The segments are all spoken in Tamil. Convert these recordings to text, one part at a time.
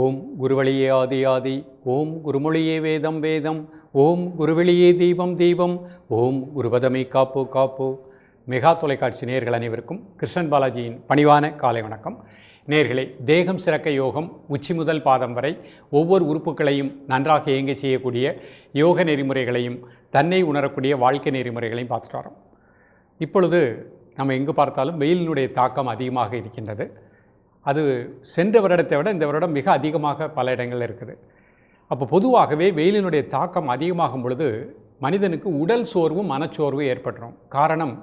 ஓம் குருவழியே ஆதி ஆதி ஓம் குருமொழியே வேதம் வேதம் ஓம் குருவெளியே தீபம் தீபம் ஓம் குருபதமே காப்பு காப்பு. மெகா தொலைக்காட்சி நேர்கள் அனைவருக்கும் கிருஷ்ணன் பாலாஜியின் பணிவான காலை வணக்கம். நேர்களே தேகம் சிறக்க யோகம் உச்சி முதல் பாதம் வரை ஒவ்வொரு உறுப்புகளையும் நன்றாக இயங்க செய்யக்கூடிய யோக நெறிமுறைகளையும் தன்னை உணரக்கூடிய வாழ்க்கை நெறிமுறைகளையும் பார்த்துட்டு வரோம். இப்பொழுது நம்ம எங்கு பார்த்தாலும் வெயிலினுடைய தாக்கம் அதிகமாக இருக்கின்றது. அது சென்ற வருடத்தை விட இந்த வருடம் மிக அதிகமாக பல இடங்களில் இருக்குது. அப்போ பொதுவாகவே வெயிலினுடைய தாக்கம் அதிகமாகும் பொழுது மனிதனுக்கு உடல் சோர்வும் மனச்சோர்வும் ஏற்பட்டுரும். காரணம்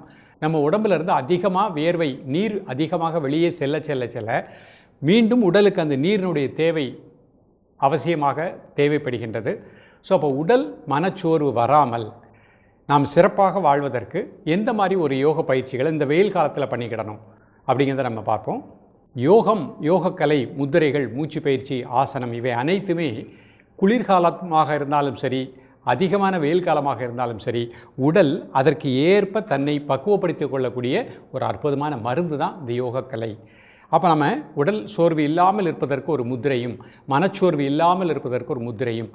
நம்ம உடம்புலேருந்து அதிகமாக வியர்வை நீர் அதிகமாக வெளியே செல்ல செல்ல செல்ல மீண்டும் உடலுக்கு அந்த நீரினுடைய தேவை அவசியமாக தேவைப்படுகின்றது. ஸோ அப்போ உடல் மனச்சோர்வு வராமல் நாம் சிறப்பாக வாழ்வதற்கு எந்த மாதிரி ஒரு யோக பயிற்சிகளை இந்த வெயில் காலத்தில் பண்ணிக்கிடணும் அப்படிங்கிறத நம்ம பார்ப்போம். யோகம் யோகக்கலை முத்திரைகள் மூச்சு பயிற்சி ஆசனம் இவை அனைத்துமே குளிர்காலமாக இருந்தாலும் சரி அதிகமான வெயில் காலமாக இருந்தாலும் சரி உடல் அதற்கு ஏற்ப தன்னை பக்குவப்படுத்திக் கொள்ளக்கூடிய ஒரு அற்புதமான மருந்து தான் இந்த யோகக்கலை. அப்போ நம்ம உடல் சோர்வு இல்லாமல் இருப்பதற்கு ஒரு முத்திரையும் மனச்சோர்வு இல்லாமல் இருப்பதற்கு ஒரு முத்திரையும்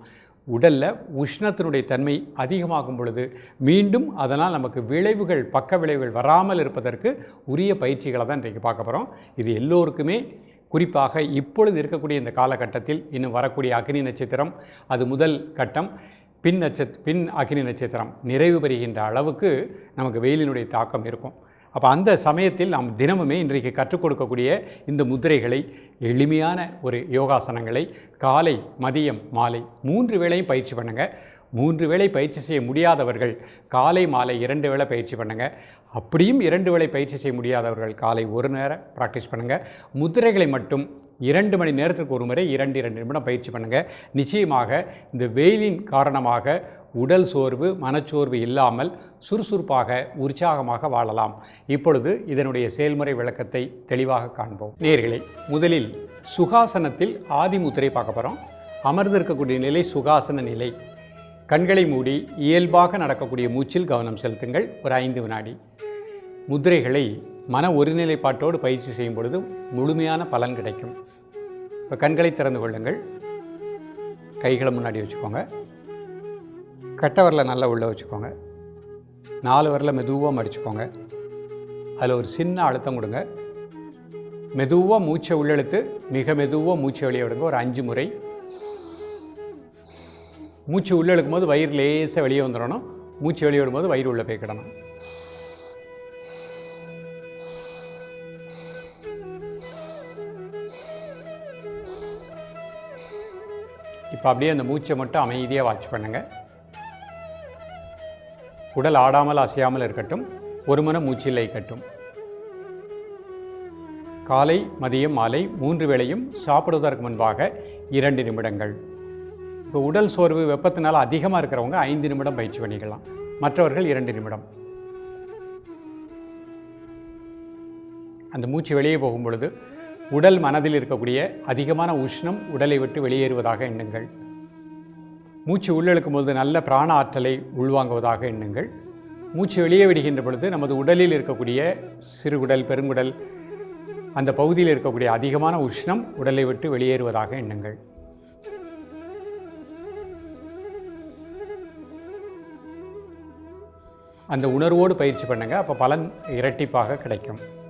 உடலில் உஷ்ணத்தினுடைய தன்மை அதிகமாகும் பொழுது மீண்டும் அதனால் நமக்கு விளைவுகள் பக்க விளைவுகள் வராமல் இருப்பதற்கு உரிய பயிற்சிகளை தான் இன்றைக்கு பார்க்க போகிறோம் இது எல்லோருக்குமே குறிப்பாக இப்பொழுது இருக்கக்கூடிய இந்த காலகட்டத்தில் இன்னும் வரக்கூடிய அக்னி நட்சத்திரம் அது முதல் கட்டம். பின் நட்சத் பின் அக்னி நட்சத்திரம் நிறைவு பெறுகின்ற அளவுக்கு நமக்கு வெயிலினுடைய தாக்கம் இருக்கும். அப்போ அந்த சமயத்தில் நாம் தினமுமே இன்றைக்கு கற்றுக் கொடுக்கக்கூடிய இந்த முதிரைகளை எளிமையான ஒரு யோகாசனங்களை காலை மதியம் மாலை மூன்று வேளையும் பயிற்சி பண்ணுங்கள் மூன்று வேளை பயிற்சி செய்ய முடியாதவர்கள் காலை மாலை இரண்டு வேளை பயிற்சி பண்ணுங்கள் அப்படியும் இரண்டு வேளை பயிற்சி செய்ய முடியாதவர்கள் காலை ஒரு நேரம் ப்ராக்டிஸ் பண்ணுங்கள் முதிரைகளை மட்டும் இரண்டு மணி நேரத்திற்கு ஒரு முறை இரண்டு இரண்டு நிமிடம் பயிற்சி பண்ணுங்கள் நிச்சயமாக இந்த வெயிலின் காரணமாக உடல் சோர்வு மனச்சோர்வு இல்லாமல் சுறுசுறுப்பாக உற்சாகமாக வாழலாம். இப்பொழுது இதனுடைய செயல்முறை விளக்கத்தை தெளிவாக காண்போம். நேர்களை முதலில் சுகாசனத்தில் ஆதி முத்திரை பார்க்க போகிறோம் அமர்ந்திருக்கக்கூடிய நிலை சுகாசன நிலை. கண்களை மூடி இயல்பாக நடக்கக்கூடிய மூச்சில் கவனம் செலுத்துங்கள். ஒரு ஐந்து வினாடி. முத்திரைகளை மன ஒருநிலைப்பாட்டோடு பயிற்சி செய்யும் பொழுது முழுமையான பலன் கிடைக்கும். இப்போ கண்களை திறந்து கொள்ளுங்கள். கைகளை முன்னாடி வச்சுக்கோங்க. கட்ட வரல நல்லா உள்ளே வச்சுக்கோங்க. நாலு வரல மெதுவாக மடிச்சுக்கோங்க. அதில் ஒரு சின்ன அழுத்தம் கொடுங்க. மெதுவாக மூச்சை உள்ளெழுத்து மிக மெதுவாக மூச்சை வெளியே விடுங்க. ஒரு அஞ்சு முறை. மூச்சு உள்ளே போது வயிறு லேசாக வெளியே வந்துடணும். மூச்சு வெளியே விடும்போது வயிறு உள்ளே போய்க்கிடணும் இப்போ அப்படியே அந்த மூச்சை மட்டும் அமைதியாக வாட்ச் பண்ணுங்கள் உடல் ஆடாமல் அசையாமல் இருக்கட்டும். ஒரு மன மூச்சில் இருக்கட்டும். காலை மதியம் மாலை மூன்று வேளையும் சாப்பிடுவதற்கு முன்பாக இரண்டு நிமிடங்கள். இப்போ உடல் சோர்வு வெப்பத்தினால் அதிகமாக இருக்கிறவங்க ஐந்து நிமிடம் பயிற்சி பண்ணிக்கலாம். மற்றவர்கள் இரண்டு நிமிடம். அந்த மூச்சு வெளியே போகும் பொழுது உடல் மனதில் இருக்கக்கூடிய அதிகமான உஷ்ணம் உடலை விட்டு வெளியேறுவதாக எண்ணுங்கள். மூச்சு உள்ளெழுக்கும் பொழுது நல்ல பிராண ஆற்றலை உள்வாங்குவதாக எண்ணுங்கள். மூச்சு வெளியே விடுகின்ற பொழுது நமது உடலில் இருக்கக்கூடிய சிறுகுடல் பெருங்குடல் அந்த பகுதியில் இருக்கக்கூடிய அதிகமான உஷ்ணம் உடலை விட்டு வெளியேறுவதாக எண்ணுங்கள். அந்த உணர்வோடு பயிற்சி பண்ணுங்கள் அப்போ பலன் இரட்டிப்பாக கிடைக்கும்.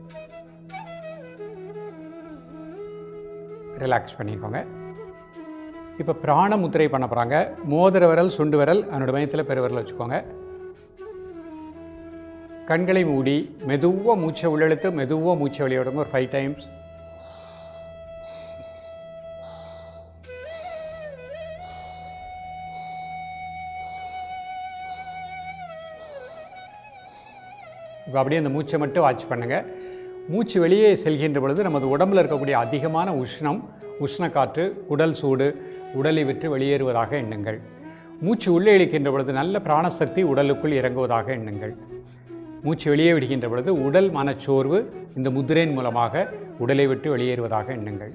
ரிலாக்ஸ் பண்ணிக்கோங்க. இப்போ பிராண முத்திரை பண்ண போகிறாங்க மோதிர விரல் சுண்டு விரல் அதனோட மையத்தில் பெருவிரல் வச்சுக்கோங்க. கண்களை மூடி மெதுவாக மூச்சை உள்ளெழுத்து மெதுவாக மூச்சை வெளியிடுங்க ஒரு ஃபைவ் டைம்ஸ் இப்போ அப்படியே அந்த மூச்சை மட்டும் வாட்ச் பண்ணுங்கள் மூச்சு வெளியே செல்கின்ற பொழுது நமது உடம்பில் இருக்கக்கூடிய அதிகமான உஷ்ணம் உஷ்ணக்காற்று உடல் சூடு உடலை விட்டு வெளியேறுவதாக எண்ணுங்கள். மூச்சு உள்ளே இழுக்கின்ற பொழுது நல்ல பிராணசக்தி உடலுக்குள் இறங்குவதாக எண்ணுங்கள். மூச்சு வெளியே விடுகின்ற பொழுது உடல் மனச்சோர்வு இந்த முத்திரையின் மூலமாக உடலை விட்டு வெளியேறுவதாக எண்ணுங்கள்.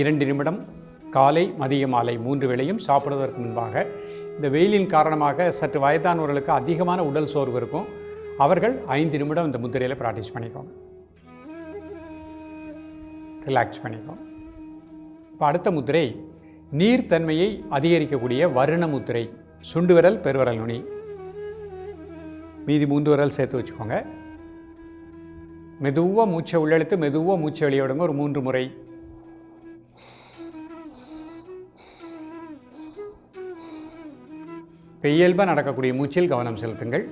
இரண்டு நிமிடம் காலை மதிய மாலை மூன்று வேளையும் சாப்பிடுவதற்கு முன்பாக இந்த வெயிலின் காரணமாக சற்று வயதானவர்களுக்கு அதிகமான உடல் சோர்வு இருக்கும். அவர்கள் ஐந்து நிமிடம் இந்த முத்திரையில் ப்ராக்டிஸ் பண்ணிக்கோங்க. ரிலாக்ஸ் பண்ணிக்கோங்க. இப்போ அடுத்த முத்திரை நீர்த்தன்மையை அதிகரிக்கக்கூடிய வருண முத்திரை சுண்டு விரல் பெருவரல் நுனி. மீதி மூன்று விரல் சேர்த்து வச்சுக்கோங்க. மெதுவாக மூச்சை உள்ளெழுத்து மெதுவாக மூச்சை வெளியே விடுங்க ஒரு மூன்று முறை. இப்போ இயல்பாக நடக்கக்கூடிய மூச்சில் கவனம் செலுத்துங்கள்.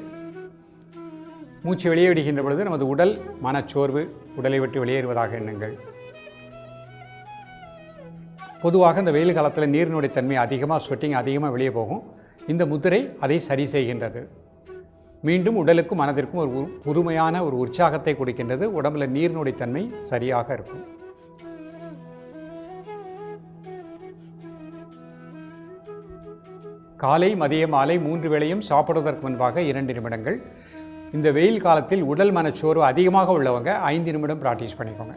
மூச்சு வெளியே விடுகின்ற பொழுது நமது உடல் மனச்சோர்வு உடலை விட்டு வெளியேறுவதாக எண்ணுங்கள். பொதுவாக இந்த வெயில் காலத்தில் நீரினுடைய தன்மை அதிகமாக ஸ்வெட்டிங் அதிகமாக வெளியே போகும். இந்த முதிரை அதை சரி செய்கின்றது. மீண்டும் உடலுக்கும் மனதிற்கும் ஒரு உ- புதுமையான ஒரு உற்சாகத்தை கொடுக்கின்றது. உடம்புல நீரினுடைய தன்மை சரியாக இருக்கும். காலை மதிய மாலை மூன்று வேளையும் சாப்பிடுவதற்கு முன்பாக இரண்டு நிமிடங்கள். இந்த வெயில் காலத்தில் உடல் மனச்சோர்வு அதிகமாக உள்ளவங்க ஐந்து நிமிடம் ப்ராக்டிஸ் பண்ணிக்கோங்க.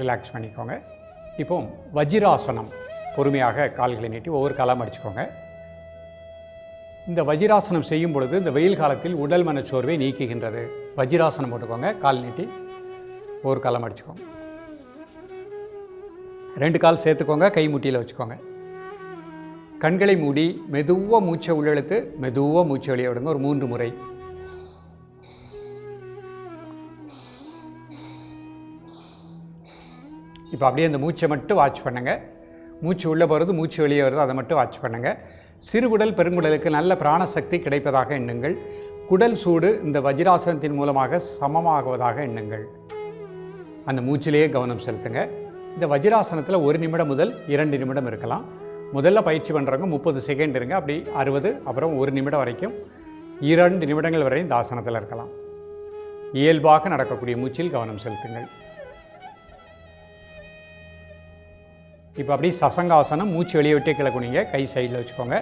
ரிலாக்ஸ் பண்ணிக்கோங்க. இப்போ வஜிராசனம் பொறுமையாக கால்களை நீட்டி ஒவ்வொரு காலம் அடிச்சுக்கோங்க இந்த வஜிராசனம் செய்யும் பொழுது இந்த வெயில் காலத்தில் உடல் மனச்சோர்வை நீக்குகின்றது. வஜிராசனம் போட்டுக்கோங்க கால் நீட்டி ஒரு காலம் அடிச்சுக்கோங்க ரெண்டு கால் சேர்த்துக்கோங்க கை முட்டியில் வச்சுக்கோங்க. கண்களை மூடி மெதுவாக மூச்சை உள்ளெழுத்து மெதுவாக மூச்சை வெளியே விடுங்க. ஒரு மூன்று முறை. இப்போ அப்படியே அந்த மூச்சை மட்டும் வாட்ச் பண்ணுங்கள் மூச்சு உள்ளே போகிறது மூச்சு வெளியே வருது அதை மட்டும் வாட்ச் பண்ணுங்கள் சிறுகுடல் பெருங்குடலுக்கு நல்ல பிராணசக்தி கிடைப்பதாக எண்ணுங்கள். குடல் சூடு இந்த வஜ்ராசனத்தின் மூலமாக சமமாகுவதாக எண்ணுங்கள். அந்த மூச்சிலேயே கவனம் செலுத்துங்கள் இந்த வஜ்ராசனத்தில் ஒரு நிமிடம் முதல் இரண்டு நிமிடம் இருக்கலாம். முதல்ல பயிற்சி பண்ணுறவங்க முப்பது செகண்ட் இருங்க. அப்படி அறுபது அப்புறம் ஒரு நிமிடம் வரைக்கும் இரண்டு நிமிடங்கள் வரை இந்த ஆசனத்தில் இருக்கலாம். இயல்பாக நடக்கக்கூடிய மூச்சில் கவனம் செலுத்துங்கள். இப்போ அப்படியே சசங்காசனம் மூச்சு வெளியே விட்டே கிளக்குனீங்க கை சைடில் வச்சுக்கோங்க.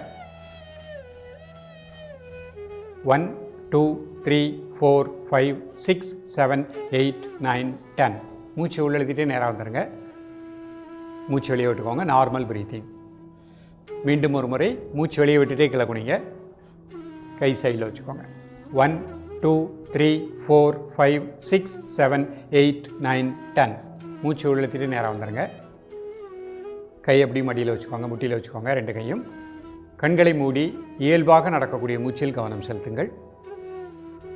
One two three four five six seven eight nine ten மூச்சு உள்ளெழுத்திட்டே நேராக வந்துடுங்க மூச்சு வெளியே விட்டுக்கோங்க நார்மல் பிரீத்திங் மீண்டும் ஒரு முறை மூச்சு வெளியே விட்டுட்டே கிளக்குனிங்க கை சைடில் வச்சுக்கோங்க. One two three four five six seven eight nine ten மூச்சு உள்ளத்திட்டு நேராக வந்துடுங்க கை அப்படியே மடியில் வச்சுக்கோங்க முட்டியில் வச்சுக்கோங்க ரெண்டு கையும். கண்களை மூடி இயல்பாக நடக்கக்கூடிய மூச்சில் கவனம் செலுத்துங்கள்.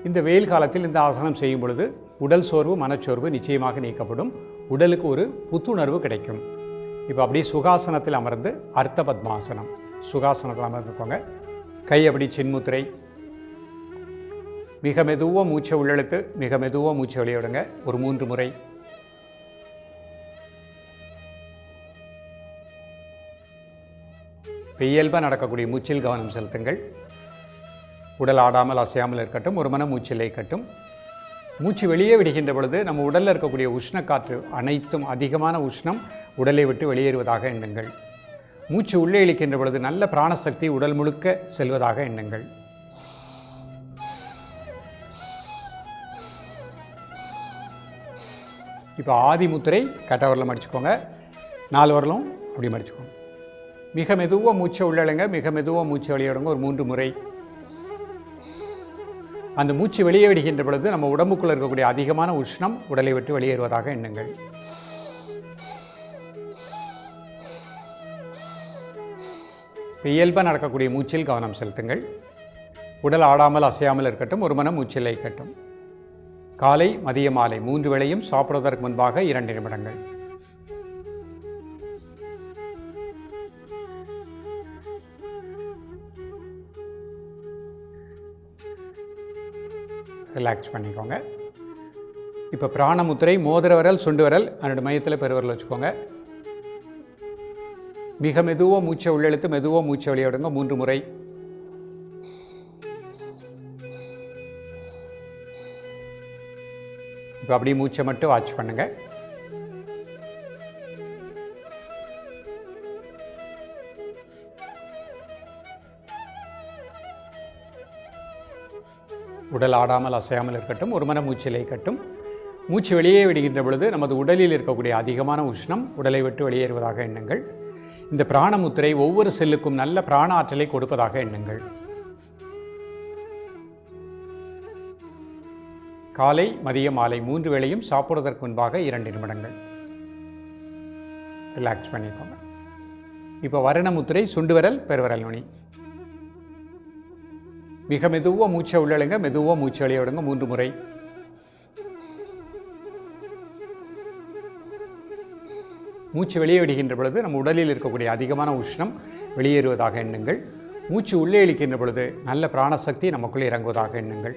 இந்த வெயில் காலத்தில் இந்த ஆசனம் செய்யும் பொழுது உடல் சோர்வு மனச்சோர்வு நிச்சயமாக நீக்கப்படும். உடலுக்கு ஒரு புத்துணர்வு கிடைக்கும். இப்போ அப்படியே சுகாசனத்தில் அமர்ந்து அர்த்த பத்மாசனம். சுகாசனத்தில் அமர்ந்துக்கோங்க. கை அப்படி சின்முத்திரை. மிக மெதுவாக மூச்சை உள்ளெழுத்து மிக மெதுவாக மூச்சை வெளியிடுங்க. ஒரு மூன்று முறை. இப்போ இயல்பாக நடக்கக்கூடிய மூச்சில் கவனம் செலுத்துங்கள். உடல் ஆடாமல் அசையாமல் இருக்கட்டும் ஒரு மன மூச்சில் இருக்கட்டும் மூச்சு வெளியே விடுகின்ற பொழுது நம்ம உடலில் இருக்கக்கூடிய உஷ்ணக்காற்று அனைத்தும் அதிகமான உஷ்ணம் உடலை விட்டு வெளியேறுவதாக எண்ணுங்கள். மூச்சு உள்ளே இழுக்கின்ற பொழுது நல்ல பிராணசக்தி உடல் முழுக்க செல்வதாக எண்ணுங்கள். இப்போ ஆதி முத்திரை கட்டவரில் மடிச்சுக்கோங்க நாலு வரலும் அப்படி மடிச்சுக்கோங்க மிக மெதுவாக மூச்சை உள்ளழுங்க மிக மெதுவாக மூச்சை வெளியிடுங்க ஒரு மூன்று முறை அந்த மூச்சு வெளியே விடுகின்ற பொழுது நம்ம உடம்புக்குள்ளே இருக்கக்கூடிய அதிகமான உஷ்ணம் உடலை விட்டு வெளியேறுவதாக எண்ணுங்கள். இயல்பாக நடக்கக்கூடிய மூச்சில் கவனம் செலுத்துங்கள். உடல் ஆடாமல் அசையாமல் இருக்கட்டும் ஒரு மனம் மூச்சில் இருக்கட்டும் காலை மதிய மாலை மூன்று வேளையும் சாப்பிடுவதற்கு முன்பாக இரண்டு நிமிடங்கள். ரிலாக்ஸ் பண்ணிக்கோங்க. இப்போ பிராணமுத்திரை மோதிர விரல் சுண்டு விரல் அதனோட மையத்தில் பெருவரல் வச்சுக்கோங்க. மிக மெதுவாக மூச்சை உள்ளெழுத்து மெதுவாக மூச்சை வெளியே மூன்று முறை. இப்போ அப்படியே மூச்சை மட்டும் வாட்ச் பண்ணுங்கள் உடல் ஆடாமல் அசையாமல் இருக்கட்டும் ஒரு மன மூச்சிலை கட்டும் மூச்சு வெளியே விடுகின்ற பொழுது நமது உடலில் இருக்கக்கூடிய அதிகமான உஷ்ணம் உடலை விட்டு வெளியேறுவதாக எண்ணுங்கள். இந்த பிராணமுத்திரை ஒவ்வொரு செல்லுக்கும் நல்ல பிராண ஆற்றலை கொடுப்பதாக எண்ணுங்கள். காலை மதியம் மாலை மூன்று வேளையும் சாப்பிடுவதற்கு முன்பாக இரண்டு நிமிடங்கள். ரிலாக்ஸ் பண்ணிக்கோங்க. இப்போ வருணமுத்திரை சுண்டுவரல் பெருவரல் நுனி. மிக மெதுவாக மூச்சை உள்ளழுங்க மெதுவாக மூச்சு வெளியே விடுங்க மூன்று முறை. மூச்சு வெளியே விடுகின்ற பொழுது நம் உடலில் இருக்கக்கூடிய அதிகமான உஷ்ணம் வெளியேறுவதாக எண்ணுங்கள். மூச்சு உள்ளே இழுக்கின்ற பொழுது நல்ல பிராணசக்தி நமக்குள்ளே இறங்குவதாக எண்ணுங்கள்.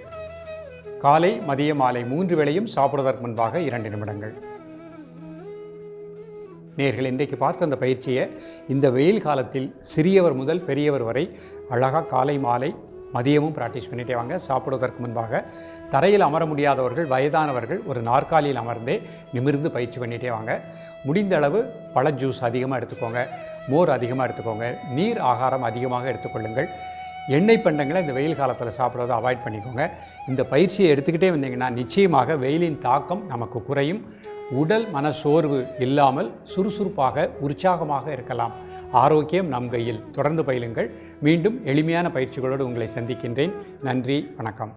காலை மதிய மாலை மூன்று வேளையும் சாப்பிடுவதற்கு முன்பாக இரண்டு நிமிடங்கள். நேர்கள் இன்றைக்கு பார்த்த அந்த பயிற்சியை இந்த வெயில் காலத்தில் சிறியவர் முதல் பெரியவர் வரை அழகாக காலை மாலை மதியமும் ப்ராக்டிஸ் பண்ணிட்டே வாங்க. சாப்பிடுவதற்கு முன்பாக தரையில் அமர முடியாதவர்கள் வயதானவர்கள் ஒரு நாற்காலியில் அமர்ந்தே நிமிர்ந்து பயிற்சி பண்ணிகிட்டே வாங்க. முடிந்த அளவு பழ ஜூஸ் அதிகமாக எடுத்துக்கோங்க. மோர் அதிகமாக எடுத்துக்கோங்க. நீர் ஆகாரம் அதிகமாக எடுத்துக்கொள்ளுங்கள். எண்ணெய் பண்டங்களை இந்த வெயில் காலத்தில் சாப்பிட்றதை அவாய்ட் பண்ணிக்கோங்க. இந்த பயிற்சியை எடுத்துக்கிட்டே வந்தீங்கன்னா நிச்சயமாக வெயிலின் தாக்கம் நமக்கு குறையும். உடல் மன சோர்வு இல்லாமல் சுறுசுறுப்பாக உற்சாகமாக இருக்கலாம். ஆரோக்கியம் நம் கையில். தொடர்ந்து பயிலுங்கள். மீண்டும் எளிமையான பயிற்சிகளோடு உங்களை சந்திக்கின்றேன். நன்றி வணக்கம்.